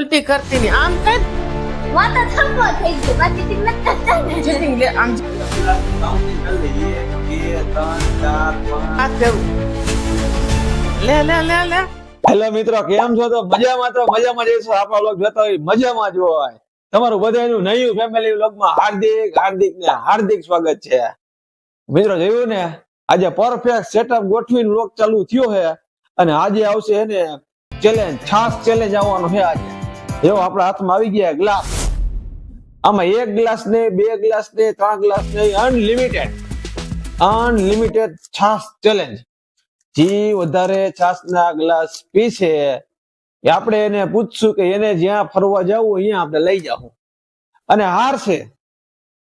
ઉલટી કરતી ની આમ કઈ? માથા થંભો થઈ ગયો બાકી તી મત કરતા ને ચીટિંગ લે આમ કરી. લે લે લે લે. હેલો મિત્રો કેમ છો? તો મજામાં તો મજામાં જઈશું આપણો લોક જોતા હોય મજામાં જ હોય. તમારું બધાનું નયું ફેમિલી વ્લોગમાં હાર્દિક હાર્દિક ને હાર્દિક સ્વાગત છે. મિત્રો જોયું ને? આજે પરફેક્ટ સેટઅપ ગોઠવીને લોક ચાલુ થયો છે. અને આજે આવશે એને ચેલેન્જ ખાસ ચેલેન્જ આવવાનો છે આજે. એવો આપણા હાથમાં આવી ગયા ગ્લાસ. આમાં એક ગ્લાસ ને બે ગ્લાસ ને ત્રણ ગ્લાસ ને અનલિમિટેડ. અનલિમિટેડ છાસ ચેલેન્જ જે વધારે છાસ ના ગ્લાસ પીશે એ આપણે એને પૂછશું કે એને જ્યાં ફરવા જવું અહીંયા આપણે લઈ જાવ અને હારશે.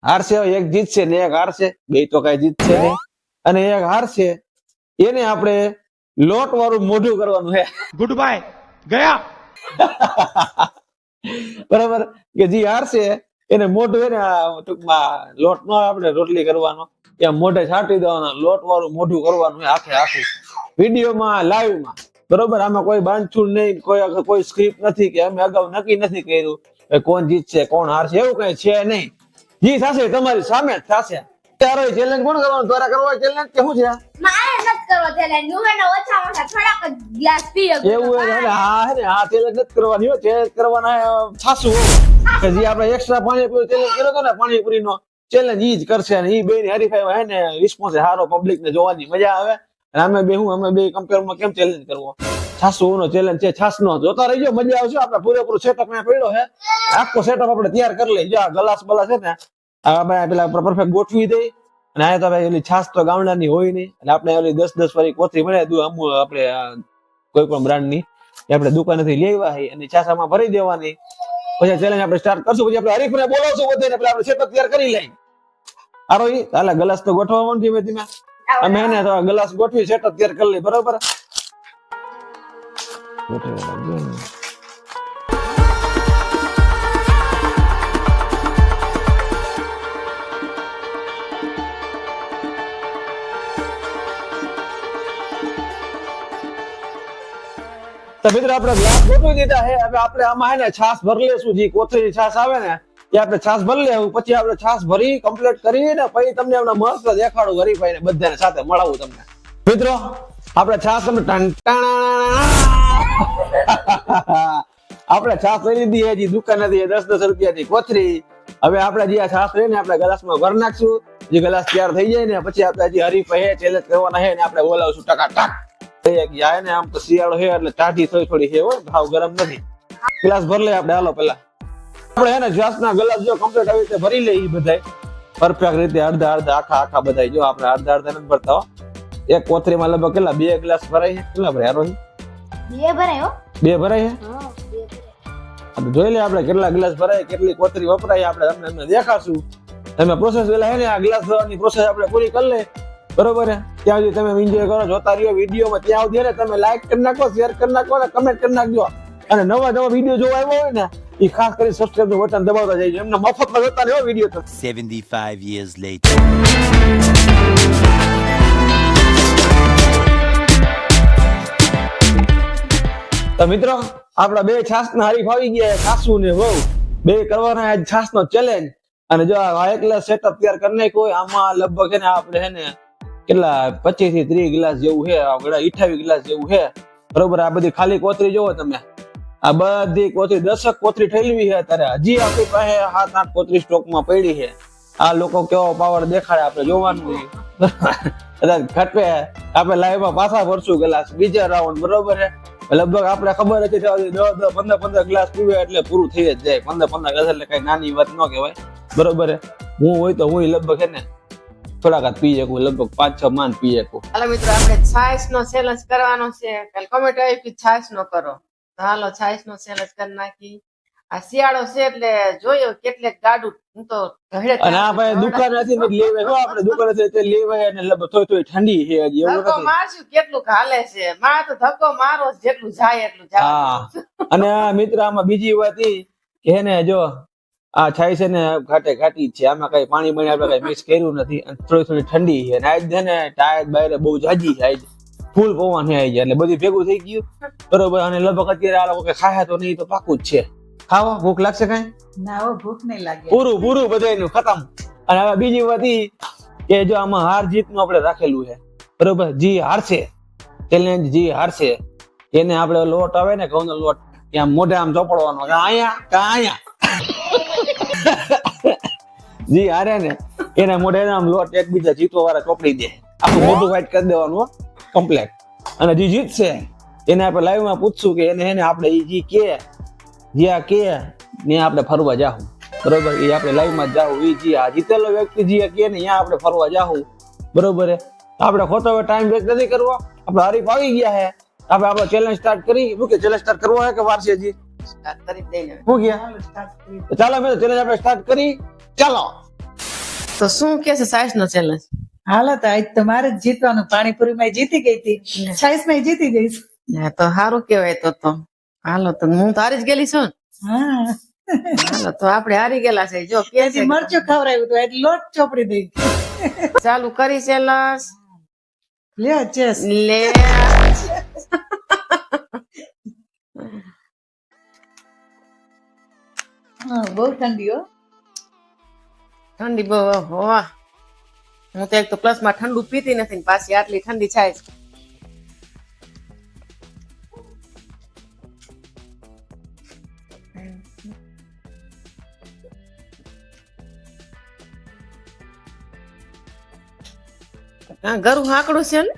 હારશે એક જીતશે ને એક હારશે. બે તો કઈ જીતશે નહીં. અને એક હારશે. એને આપણે લોટ વાળું મોઢું કરવાનું હે ગુડ બાય ગયા. બરાબર? કે જે હારશે એને મોઢું છે ને ટૂંકમાં લોટ નો આપણે રોટલી કરવાનો ત્યાં મોઢે છાંટી દેવાનો લોટ વાળું મોઢું કરવાનું આખે આખું વિડીયોમાં, લાઈવમાં, બરોબર? આમાં કોઈ બાંધછોડ નહીં, કોઈ કોઈ સ્ક્રિપ્ટ નથી કે અમે અગાઉ નક્કી નથી કર્યું કોણ જીતશે, કોણ હારશે, એવું કઈ છે નહીં. જી, થશે, તમારી સામે જ થશે. ત્યારે ચેલેન્જ કોણ કરવાનું? દ્વારા કરવા ચેલેન્જ કે શું છે? આપણે એક્સ્ટ્રા પાણીપુરી ચેલેન્જ કર્યો તો ને નો ચેલેન્જ ઈ જ કરશે ઈ બે ની હે ને સારો પબ્લિક ને જોવાની મજા આવે. અમે બે હું, અમે બે કમ્પેરમાં કેમ ચેલેન્જ કરવો? છાસુ નો ચેલેન્જ છે છાસ નો જોતા રહીજો, મજા આવશે. આપણે પૂરેપૂરો સેટઅપ અહીંયા પડ્યો છે. આખો સેટઅપ આપણે તૈયાર કરી લઈએ. જો આ ગ્લાસ બલાસ છે ને, આ પેલા પરફેક્ટ ગોઠવી દઈ અને આ તો ભાઈ એલી છાસ તો ગામડાની હોય નહીં. અને આપણે ઓલી દસ દસ વાળી કોથળી મળે દૂધ આપણે કોઈ પણ બ્રાન્ડની એ આપણે દુકાનેથી લઈ આવ્યા અને છાસામાં ભરી દેવાની. પછી ચેલેન્જ આપણે સ્ટાર્ટ કરશું. પછી આપણે હરીફને બોલાવશું બધાને. એટલે આપણે સેટઅપ તૈયાર કરી લઈએ. આરો ઈ? હાલે ગ્લાસ તો ગોઠવવાનું ધીમે ધીમે અમે એને તો ગ્લાસ ગોઠવી સેટઅપ તૈયાર કરી લઈએ. બરોબર? ગોઠવી તો આપણે ગ્લાસ ગોઠવી દીધા છે. હવે આપણે આમાં હે ને છાસ ભરી લેશું. જે કોથળી છાસ આવે ને, એ આપણે છાસ ભરી લેવું. પછી આપણે છાસ ભરી કમ્પ્લીટ કરી ને પછી તમને એમના મસ્ત દેખાડું હરીફાઈને બધાને સાથે મળાવું તમને. મિત્રો, આપણે છાસ તમને આપણે છાસ લઈ લીધી. હજી દુકાન હતી દસ દસ રૂપિયાની કોથળી. હવે આપણે જે આ છાસ લઈને આપણે ગ્લાસમાં ભર નાખશું. જે ગ્લાસ તૈયાર થઈ જાય ને, પછી આપણે હજી હરીફાઈ ચેલેન્જ કરવાના છે ને, આપણે બોલાવશું ટકા ટક જાય ને આમ તો શિયાળો છે એટલે ટાઢી થોડી થોડી છે ભાવ ગરમ નથી. ગ્લાસ ભર લે આપણે હાલો પેલા આપણે હે ને શ્વાસના ગ્લાસ જો કમ્પ્લીટ આવી રીતે ભરી લઈએ બધાય. પરફેક્ટ રીતે અડધા અડધા આખા આખા બધાય. જો આપણે અડધા અડધા નથી ભરતા એક કોથળીમાં લગભગ કેટલા? બે ગ્લાસ ભરાય છે? કેટલા ભરાય? રોહિત બે ભરાય બે ભરાય છે? જોઈ લે આપણે કેટલા ગ્લાસ ભરાય કેટલી કોથરી વપરાય આપણે તમને દેખાશું તમે પ્રોસેસ પેલા હે ને આ ગ્લાસ ભરવાની પ્રોસેસ આપણે પૂરી કરી લે. બરોબર છે ત્યાં સુધી તમે એન્જોય કરો જોતા રહ્યો વિડીયોમાં. ત્યાં સુધી તમે લાઈક કરી નાખો શેર કરી નાખો અને કમેન્ટ કરી નાખજો. અને નવા નવા વીડિયો જોવા આવ્યો હોય ને એ ખાસ કરી સબસ્ક્રાઇબનું બટન દબાવતા જઈજો એમને મફતમાં જોતા રહ્યો વીડિયો તો. 75 years later. તો મિત્રો આપણા બે છાસ ના હરીફ આવી ગયા સાસુ ને વહુ. બે કરવાના આજ છાસ નો ચેલેન્જ અને જો આ એકલા સેટઅપ તૈયાર કરી નાખ્યો આમાં લગભગ એને આપણે હે ને કેટલા પચીસથી ત્રીસ ગ્લાસ જેવું છે ગળા અઠાવીસ ગ્લાસ જેવું છે. બરોબર, આ બધી ખાલી કોથળી જોવો તમે. આ બધી કોથળી, દસક કોથળી ઠેલવી છે અત્યારે. હજી આપણી પાસે સાત આઠ કોથળી સ્ટોકમાં પડી છે. આ લોકો કેવો પાવર દેખાડે, આપણે જોવાનું કદાચ ઘટે આપણે લાઈવમાં પાછા ભરશું ગ્લાસ બીજા રાઉન્ડ બરોબર છે? લગભગ આપણે ખબર હતી દસ દસ પંદર પંદર ગ્લાસ પીવે એટલે પૂરું થઈ જ જાય. પંદર પંદર ગ્લાસ એટલે કઈ નાની વાત ન કહેવાય. બરોબર હું હોય તો હું લગભગ છે ને થોડાક જ પી શકું લગભગ પાંચ છ માન પી શકું. હાલો મિત્રો આપણે છાશ નો ચેલેન્જ કરવાનો છે. કાલ કોમેન્ટ આવી કે છાશ નો કરો? હાલો છાશ નો ચેલેન્જ કરી નાખી. આ શિયાળો છે એટલે જોયો કેટલેક ગાડું હું તો ઘડે અને આ ભાઈ દુકાન નથી ને લેવાય હો આપણે દુકાન નથી તે લેવાય અને થોડી થોડી ઠંડી છે હજી એવું નથી. મારશું કેટલું હાલે છે. મારે તો ધક્કો મારો જેટલું જાય એટલું જાય. હા. અને આ મિત્ર આમાં બીજી વાત ઈ કે ને જો આ છાય છે ને ઘાટે ઘાટી જ છે. આમાં કઈ પાણી બની આપણે કઈ મિક્સ કર્યું નથી. અને થોડી થોડી ઠંડી છે. અને આજ છે ને ટાયર બાયર બહુ જાજી છે. આજ ફૂલ પવન છે આજ. એટલે બધું ભેગું થઈ ગયું. બરોબર. અને લગભગ અત્યારે આ લોકો કઈ ખાયા તો નહીં તો પાકું જ છે. ખાવા? ભૂખ લાગશે કઈ? ના ભૂખ નહીં લાગે. પૂરું પૂરું બધાયનું ખતમ. અને હવે બીજી વાત ઈ કે જો આમાં હાર જીતનું આપણે રાખેલું છે. બરોબર? જી હારશે. ચેલેન્જ જી હારશે. એને આપણે લોટ આવે ને ઘઉંનો લોટ ત્યાં મોઢે આમ ચોપડવાનો. અહીંયા કે અહીંયા. જી, હારે ને. એના મોઢે આમ લોટ એકબીજા જીતવા વાળા ચોપડી દે. આખું મોઢું વાઇટ કરી દેવાનું કમ્પ્લેટ અને જે જીતશે, એને આપણે લાઈવમાં પૂછશું કે એને એને આપણે એ જી કે જ્યાં કે, ને આપણે ફરવા જાહું. બરોબર? એ આપણે લાઈવમાં જાહું. એ જી આ જીતેલો વ્યક્તિ, જે કે ને ત્યાં આપણે ફરવા જાહું. બરોબર આપણે ખોટો ટાઈમ વેસ્ટ નથી કરવો. આપણે હરીફ આવી ગયા હે. આપણે આપણો ચેલેન્જ સ્ટાર્ટ કરી મૂકે ચેલેન્જ સ્ટાર્ટ કરવો હે કે વાર શું ગયા? ચાલો મેં ચેલેન્જ આપણે સ્ટાર્ટ કરી. ચાલો. તો શું કે છે સાઈઝ નો ચેલેન્જ હાલો તો આજ તો મારે જ જીતવાનું. પાણીપુરી માં જીતી ગઈ હતી. સાયન્સમાં જીતી જઈશ. તો સારું કેવાય તો તો. હાલો તો હું તો હારી જ ગયેલી છું હા. હાલો તો આપણે હારી ગયેલા છે. જો કે મરચું ખવડાવ્યું તો એટલે લોટ ચોપડી દઈ. ચાલુ કરી છે લસ. લે ચેસ. લે. બહુ ઠંડી હો ઠંડી બહુ હોવા. હું તો એક તો પ્લસમાં ઠંડુ પીતી નથી પાછી આટલી ઠંડી થાય છે. ગરું હાકડું છે ને?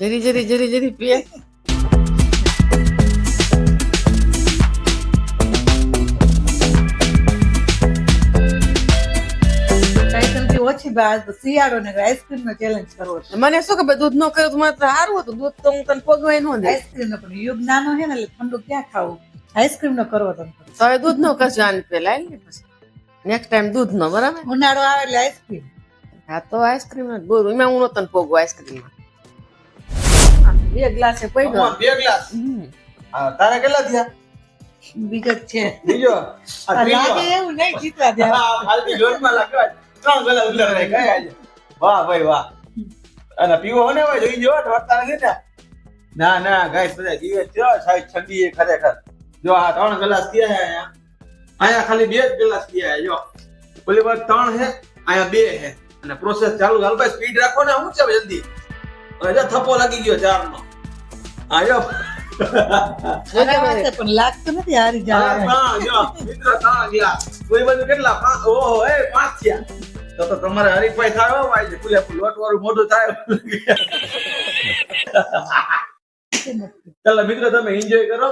જરી જરી જરી જરી પીએ. બાદ શિયાળો ને આઈસ્ક્રીમ નો ચેલેન્જ કરવો છે. મને શું ખબર દૂધ નો કર્યું તો સારું હતું. દૂધ તો હું તને પગવાય નો દે. આઈસ્ક્રીમ નો પણ યુગ નાનો છે ને એટલે ઠંડુ ક્યાં ખાવું? આઈસ્ક્રીમ નો કરવો. તમે હવે દૂધ નો કરજો આની પેલા ને પછી. નેક્સ્ટ ટાઈમ દૂધ નો બરાબર? ઉનાળો આવે એટલે આઈસ્ક્રીમ હા તો આઈસ્ક્રીમ જ બોલ. એમાં હું નતો પગવું આઈસ્ક્રીમ બે ગ્લાસે પડ્યો બે ગ્લાસ. તારે કેટલા થયા? વિગત છે. બીજો? આ લાગે એવું નહીં જીતવા દે. હા, ખાલી જોરમાં લાગ્યો ત્રણ ગલાસ ઉલાળાય કઈ આજે. વાહ ભાઈ વાહ. અને પીવો ને ભાઈ જોઈ જો ઢોળતા નથી ને ના ના ગાઈસ બધા જીવે છે સાહેબ ઠંડી એ ખરેખર. જો આ ત્રણ ગ્લાસ છે અહીંયા. અહીંયા ખાલી બે જ ગ્લાસ થયા જો. પેલી વાર ત્રણ છે અહીંયા બે છે. અને પ્રોસેસ ચાલુ હાલ ભાઈ સ્પીડ રાખો ને હું છે જલ્દી? હવે જો થપ્પો લાગી ગયો ચાર નો આ જો. પણ લાગતું નથી હારી જાય ત્રણ, જો. મિત્રો ત્રણ ગ્લાસ. કોઈ બધું કેટલા? પાંચ ઓહો એ પાંચ થયા. તો તો તમારે હરીફાઈ થાય હો ભાઈ ફૂલે ફૂલ લોટ વાળું મોઢું થાય. ચાલો મિત્રો તમે એન્જોય કરો.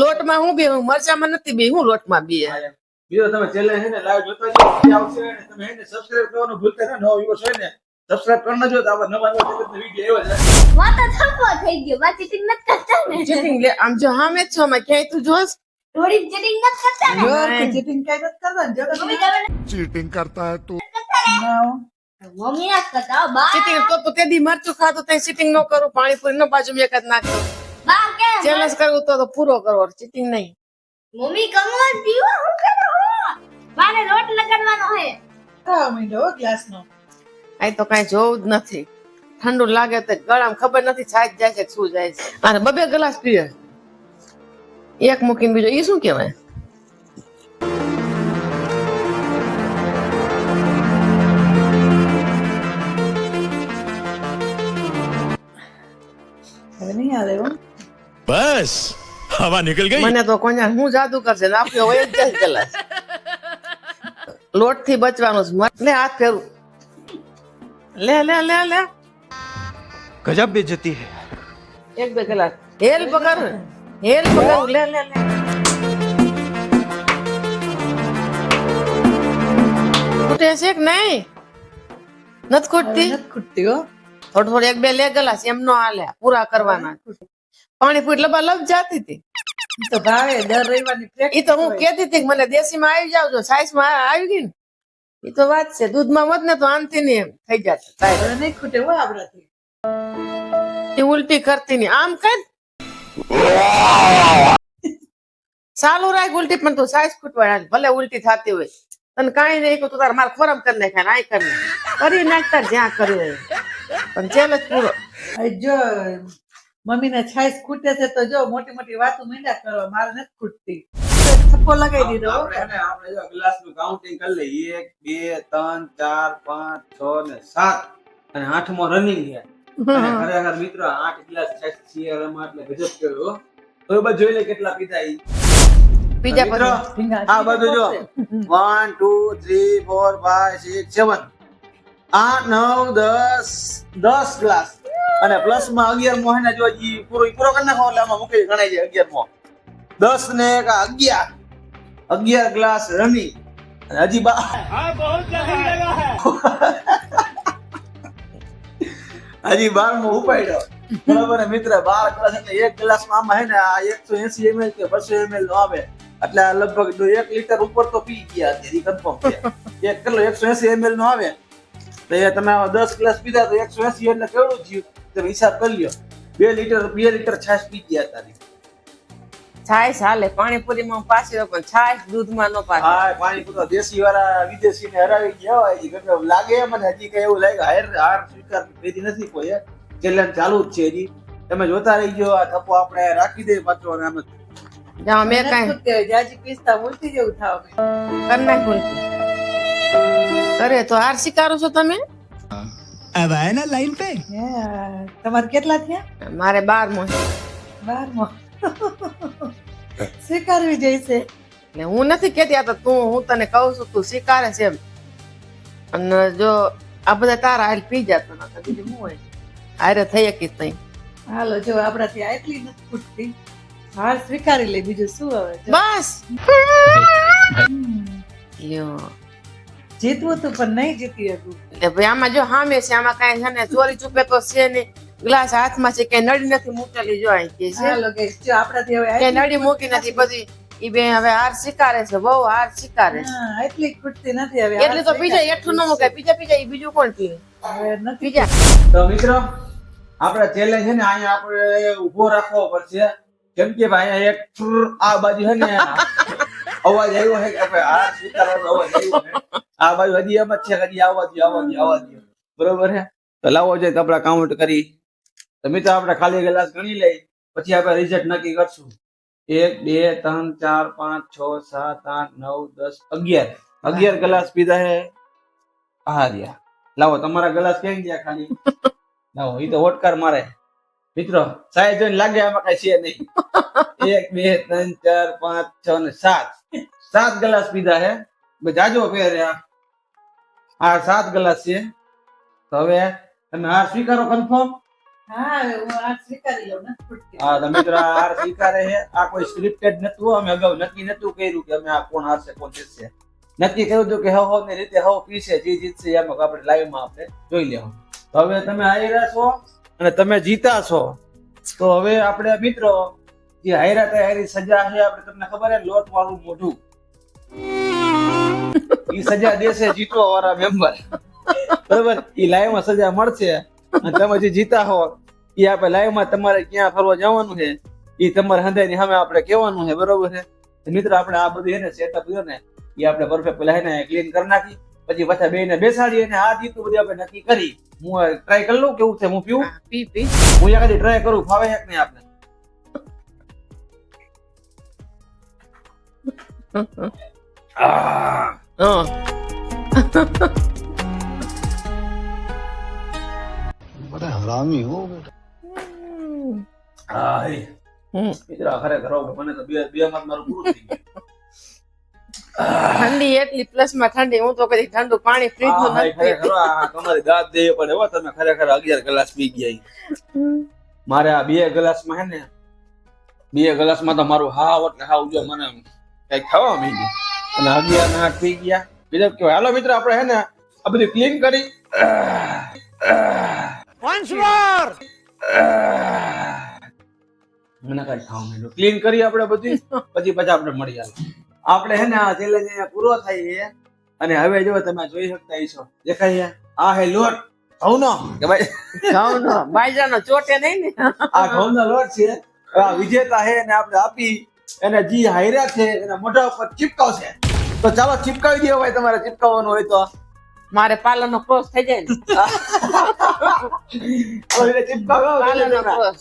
લોટમાં હું બે હું મરચામાં નથી બે હું લોટમાં બે બીજો તમે ચેલેન્જ હે ને લાઈવ જોતા આવશે. અને તમે ને સબસ્ક્રાઇબ કરવાનું ભૂલતા ના નવો વ્યુઅર્સ હોય ને સબસ્ક્રાઇબ કરી નાખજો. તો આવા નવા નવા જગત વીડિયો એવા જ આવે. માતા થઈ ગયો વાત ચીટિંગ નથી કરતા ને. ચીટિંગ લે આમ જો હા મેં છો માં ક્યાંય તું જોસ થોડી ચીટિંગ કરતા ને નો કરું પૂરો કરો ચીટિંગ નહીં મમ્મી કમોલ તો કઈ જોવું જ નથી ઠંડુ લાગે તો ગળામાં ખબર નથી છાજ જાય છે શું જાય છે અને બબે ગ્લાસ પીવે એક મૂકીને બીજો એ શું કહેવાય બસ હવા નીકળી ગઈ મને તો કોને હું જાદુ કરશે આપ્યો હોય જ જાય કલાક લોટથી બચવાનું મને હાથ ફેરવું લે લે લે લે ગજબ બેજતી હે એક બે કલાક હેલ પકડ લે લે લે છે કે નહીં? નથી ખૂટતી? ખૂટતી હો. થોડું થોડું એક બે લે ગલાસ એમ નો હાલે પૂરા કરવાના. પાણી પૂરી લબા લબ જાતી હતી. તો ભાવે દર રવિવારની તો હું કેતી હતી કે મને દેશી માં આવી જાવજો સાઈઝમાં આવી ગઈ ને એ તો વાત છે દૂધમાં મત ને તો આનથી ને થઈ સાહેબ નહીં ખૂટે હો આપણાથી. ઉલટી કરતી નહીં આમ કર ચાલુ રાખ ઉલટી પણ તું સાઈઝ ખૂટવા ભલે ઉલટી થતી હોય. તને કાંઈ નહીં તું તારે માર ખોરામ કરી નાખે ને આય કરી કરી નાખતા જ્યાં કર્યું હોય. પણ ચેલેન્જ પૂરો. જો મમ્મીને છાશ ખૂટે છે તો જો મોટી મોટી વાતો મીંડા કરવા મારે નથી ખૂટતી. થપ્પો લગાવી દીધો. આપણે ને, જો ગ્લાસનું કાઉન્ટિંગ કરી લઈએ. એક બે ત્રણ ચાર પાંચ છ ને સાત. અને આઠમો રનિંગ છે. ખરેખર મિત્રો આઠ ગ્લાસ છાશ શિયાળામાં એટલે ગજબ કર્યો હો. તો એ બધું જોઈ લે કેટલા પીધા ઈ. બીજા મિત્રો, આ બધું જો. One two three four five six seven આઠ નવ દસ દસ ગ્લાસ અને પ્લસમાં અગિયાર મો હે ને જો ઈ પૂરો પૂરો કરી નાખો એટલે આમાં મૂકી ગણાય છે અગિયાર મો. દસ ને એક અગિયાર. અગિયાર ગ્લાસ રમી. અને હજી બા હજી બાર મો ઉપાડ્યો. બરાબર મિત્ર? બાર ગ્લાસ એટલે એક ગ્લાસમાં આમાં હે ને આ એકસો એસી એમએલ કે બસો એમએલ નો આવે. એટલે લગભગ જો એક લીટર ઉપર તો પી ગયા અત્યારે કન્ફર્મ છે. એક કલો એકસો એસી એમએલ નો આવે. તો એ તમે દસ ગ્લાસ પીધા તો એકસો એસી એટલે કેવડું થયું? તમે હિસાબ કરી લ્યો. બે લીટર બે લીટર છાશ પી ગયા તારી છાશ હાલે પાણીપુરીમાં પાછી પણ છાશ દૂધમાં નો પાછી હા પાણી પૂરો દેશી વાળા વિદેશી ને હરાવી ગયા હોય હજી ગમે એવું લાગે મને હજી કઈ એવું લાગે હાર હાર સ્વીકાર કરી નથી કોઈ ચેલેન્જ ચાલુ જ છે હજી તમે જોતા રહી ગયો આ થપ્પો આપણે રાખી દઈએ પાછો અને આમ જાઓ મેં નથી કાંઈ ખૂટતી હવે. જાજી પીસતા ઉલટી જેવું થાવ કરી નાખ્યું અરે તો હાર સ્વીકારો છો તમે अब आए ना लाइन पे તમારે કેટલા થયા મારે બારમો છે. બારમો સ્વીકારવી જઈશે. ને હું નથી કેતી આ તો તું હું તને કહું છું તું સ્વીકારે છે એમ. અને જો આ બધા તારા હાલ પી જતો નકર બીજું શું હોય? આરે થઈ શકીશ નહીં? હાલો જો આપણાથી આટલી નથી ખૂટતી હાર સ્વીકારી લે બીજું શું હવે? બસ! યો. જીતવું હતું પણ નહીં જીતી હતું એટલે ભાઈ આમાં જો હામે છે આમાં કાંઈ છે ને ચોરી ચૂપે તો છે ને ગ્લાસ હાથમાં છે કે નળી નથી મૂકેલી જો અહીં કે છે. આપણાથી હવે કે નળી મૂકી નથી બધી ઈ બે હવે હાર શિકારે છે બહુ હાર શિકારે છે. એટલી ખૂટતી નથી હવે એટલે તો બીજા એટલું ન મુકાય. બીજા બીજા ઈ બીજું કોણ પીવે? બીજા તો મિત્રો આપણે ચેલેન્જ છે ને અહીંયા આપણે ઊભો રાખવો પડશે. કેમ કે ભાઈ અહીંયા એક આ બાજુ છે ને અવાજ આવ્યો છે કે આપણે આ સ્વીકારવાનો અવાજ આવ્યો છે. આ બાજુ હજી એમ જ છે હજી આવવા દો આવવા દો આવવા દો બરોબર છે? તો લાવો જોઈએ કપડા કાઉન્ટ કરી. તો મિત્રો આપણે ખાલી ગ્લાસ ગણી લઈ પછી આપણે રિઝલ્ટ નક્કી કરશું. એક બે ત્રણ ચાર પાંચ છ સાત આઠ નવ દસ અગિયાર. અગિયાર ગ્લાસ પીધા હે. હા રહ્યા લાવો તમારા ગ્લાસ કેમ ગયા ખાલી? લાવો એ તો હોટકાર મારે. મિત્રો સાહેબ જોઈને લાગે આમાં કઈ છે નહીં. એક બે ત્રણ ચાર પાંચ છ ને સાત. સાત ગ્લાસ પીધા હે. જાજો પહેર્યા આ સાત ગ્લાસ છે. તો હવે તમે હા સ્વીકારો કન્ફર્મ હા તમે તો હાર સ્વીકારે છે. આ કોઈ સ્ક્રિપ્ટેડ નતું, અમે અગાઉ નક્કી નતું કર્યું કે અમે આ કોણ હારશે, કોણ જીતશે. નક્કી કર્યું હતું કે હવની રીતે હવ પીશે જે જીતશે એમ આપણે લાઈવમાં આપણે જોઈ લેવું તો હવે તમે હાર્યા છો અને તમે જીતા છો. તો હવે આપણે મિત્રો, જે હાર્યા તૈયારી સજા છે, આપણે તમને ખબર હે લોટ વાળું મોઢું. ઈ સજા દેશે જીતવા વાળા મેમ્બર બરોબર? ઈ લાઈવમાં સજા મળશે. તમે જે જીતા હો એ આપણે લાઈવમાં તમારે ક્યાં ફરવા જવાનું છે એ તમારે હંધાઈ સામે આપણે કહેવાનું છે બરોબર છે? મિત્ર આપણે આ બધું એને સેટઅપ કર્યો ને એ આપણે પરફેક્ટ પેલા એને ક્લીન કરી નાખી પછી પાછા બે ને બેસાડી અને આ જીતું બધું આપણે નક્કી કરી. હું ટ્રાય કરી લઉં કેવું છે હું પીવું? પી પી. હું એકાદી ટ્રાય કરું ફાવે છે નહીં આપણે હા હા, હે. હમ. મિત્રો ખરેખર મને તો બે બે માં મારું પૂરું થઈ ગયું. ઠંડી એટલી પ્લસમાં ઠંડી હું તો કદી ઠંડુ પાણી ફ્રીજનું નથી તમારી દાંત દેવી પડે હો તમે ખરેખર અગિયાર ગ્લાસ પી ગયા મારે આ બે ગ્લાસમાં હે ને બે ગ્લાસમાં તો મારું હાવ એટલે હાવ જો મને કંઈક ખાવા માંડ્યું અને અગિયાર ના પી ગયા. બીજા કે હાલો મિત્ર આપણે હે ને આ બધું ક્લીન કરી. મને કઈ ખાવ માંડ્યું ક્લીન કરી આપણે બધું પછી પછી આપણે મળી આવે આપણે હે ને આ ચેલેન્જ અહીંયા પૂરો થાય છે. અને હવે જો તમે જોઈ શકતા છો દેખાય આ હે લોટ. ઘઉંનો. કે ભાઈ? ઘઉંનો, બાજરાનો ચોટે નહીં ને? આ ઘઉંનો લોટ છે. આ વિજેતા છે ને આપણે આપી. એને જી હાયરા છે એના મોઢા ઉપર ચીપકાવશે. તો ચાલો ચીપકાવી દો ભાઈ તમારે ચીપકાવવાનું હોય તો. મારે પાલન નો ક્રોસ થઈ જાય ને. ક્રોસ.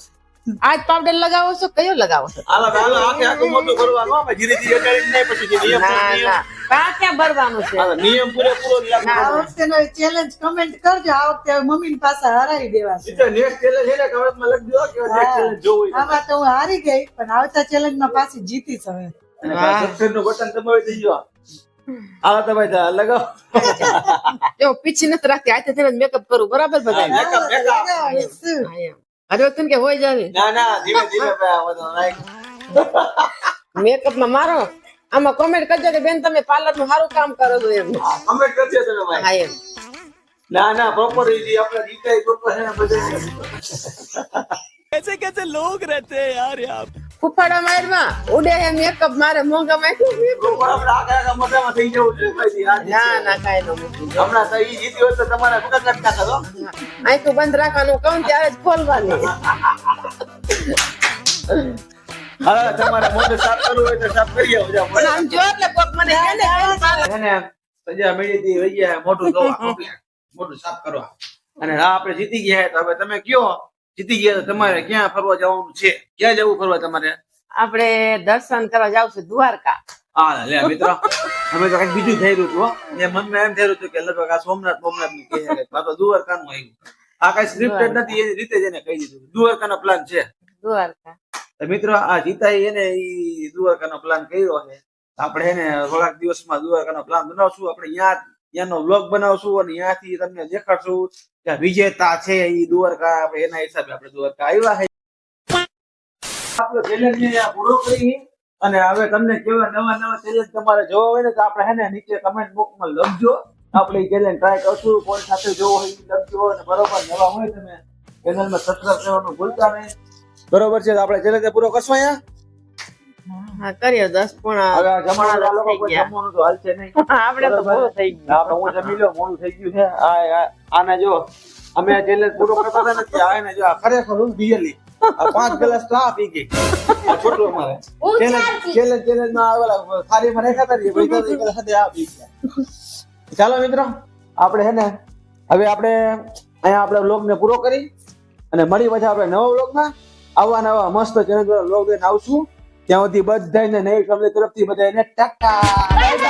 આજ પાવડર લગાવો છો? કયો લગાવો છો? હાલો હાલો આખે આખું મોટું કરવાનું આપણે ધીરે ધીરે અડાડીને નહીં પછી નિયમ ના ના. ક્યાં ભરવાનું છે? નિયમ પૂરેપૂરો જ લાગુ આ વખતે ચેલેન્જ કમેન્ટ કરજો. આ વખતે મમ્મી ની પાસે હરાવી દેવા છે. એટલે next challenge છે ને કમેન્ટમાં લખજો કે જોવું આમાં તો હું હારી ગઈ પણ આવતા ચેલેન્જમાં પાછી જીતીશ હવે. બટન દબાવી દેજો. હાલો તો ભાઈ જા, લગાવો જો પીછી નથી રાખતી આજે થઈને મેકઅપ કરું બરાબર બધા Makeup, makeup. શું? અરે તને કે હોય જાવે ના ના ધીમે ધીમે ભાઈ, આ બધું like. મેકઅપ માં મારો આમાં કોમેન્ટ કરજો કે બેન તમે પાર્લર નું સારું કામ કરો છો એમ comment કરજો તમે ભાઈ હા એમ ના ના પ્રોપર ઈ આપણે રીટાઈ પ્રોપર છે ને બધે कैसे कैसे लोग रहते हैं यार यहाँ ફૂફાડા મારમાં ઉડે હે મેકઅપ મારે મોંઘા માં પ્રોપર આપણે આગળ આગળ મોઢામાં થઈ જવું છે ના ના કાઈ નો હમણાં તો ઈ જીતી હોય તો તમારે ફકત નથી આઈ તો બંધ રાખવાનું કહું ત્યારે જ ખોલવાની. હા તમારે મોઢે સાફ કરવું હોય તો સાફ કરી આવો. પણ આમ જો એટલે કોક મને કહે ને કે પાર્લર છે ને સજા મળી હતી વહી ગયા મોઢું ધોવા મોઢું સાફ કરવા. અને હા આપણે જીતી ગયા તો હવે તમે કયો? જીતી ગયા તમારે ક્યાં ફરવા જવાનું છે? ક્યાં જવું ફરવા તમારે? આપણે દર્શન કરવા જાવ છે દ્વારકા. હા લે મિત્રો. અમે તો કંઈક બીજું થઈ રહ્યું હતું. એ મનમાં એમ થઈ રહ્યું હતું કે લગભગ આ સોમનાથ સોમનાથનું કહે છે દ્વારકા નું આવ્યું. આ કઈ સ્ક્રિપ્ટેડ નથી એની રીતે જ એને કહી દીધું દ્વારકાનો પ્લાન છે. દ્વારકા. મિત્રો આ જીતા એને દ્વારકા નો પ્લાન કર્યો છે. આપણે એને થોડાક દિવસમાં દ્વારકાનો પ્લાન બનાવશું. આપણે ત્યાં ત્યાંનો વ્લોગ બનાવશું અને ત્યાંથી તમને દેખાડશું કે વિજેતા છે એ દ્વારકા, આપણે એના હિસાબે આપણે દ્વારકા આવ્યા છે આપણો ને પૂરો કરી અને હવે તમને કેવા નવા નવા ચેલેન્જ તમારે જોવા હોય ને તો આપણે હે ને નીચે કમેન્ટ બોક્સમાં લખજો. આપણે ચેલેન્જ ટ્રાય કરશું. કોઈ સાથે જોવો હોય લખજો અને બરોબર નવા હોય તમે ચેનલમાં સબસ્ક્રાઇબ કરવાનું ભૂલતા નહીં. બરોબર છે આપણે ચેલેન્જ પૂરો કરશું અહીંયા. હા કરીએ દસ પોણા આપણે તો પૂરું થઈ ગયું. હું જમી લો મોડું થઈ ગયું છે. આને જો અમે આ પૂરો કરતા હતા ને ત્યાં આને જો આ ખરેખર હું રિયલી પાંચ ગ્લાસ તો આ પી ગઈ. આ છોટલો મારે ચેલેન્જ. ચેલેન્જ ચેલેન્જમાં આવેલા થાળીમાં મને ખાતા ને, ભાઈ તો એક ગ્લાસ હતા, આ પી ગયા. ચાલો મિત્રો આપણે હે ને હવે આપણે અહીંયા આપણે વ્લોગ ને પૂરો કરી અને મળી પાછા આપણે નવા વ્લોગમાં. આવા નવા મસ્ત ચેનલ વ્લોગ લઈને આવશું. ત્યાં સુધી બધાને નવી કંપની તરફથી બધાને ટાટા.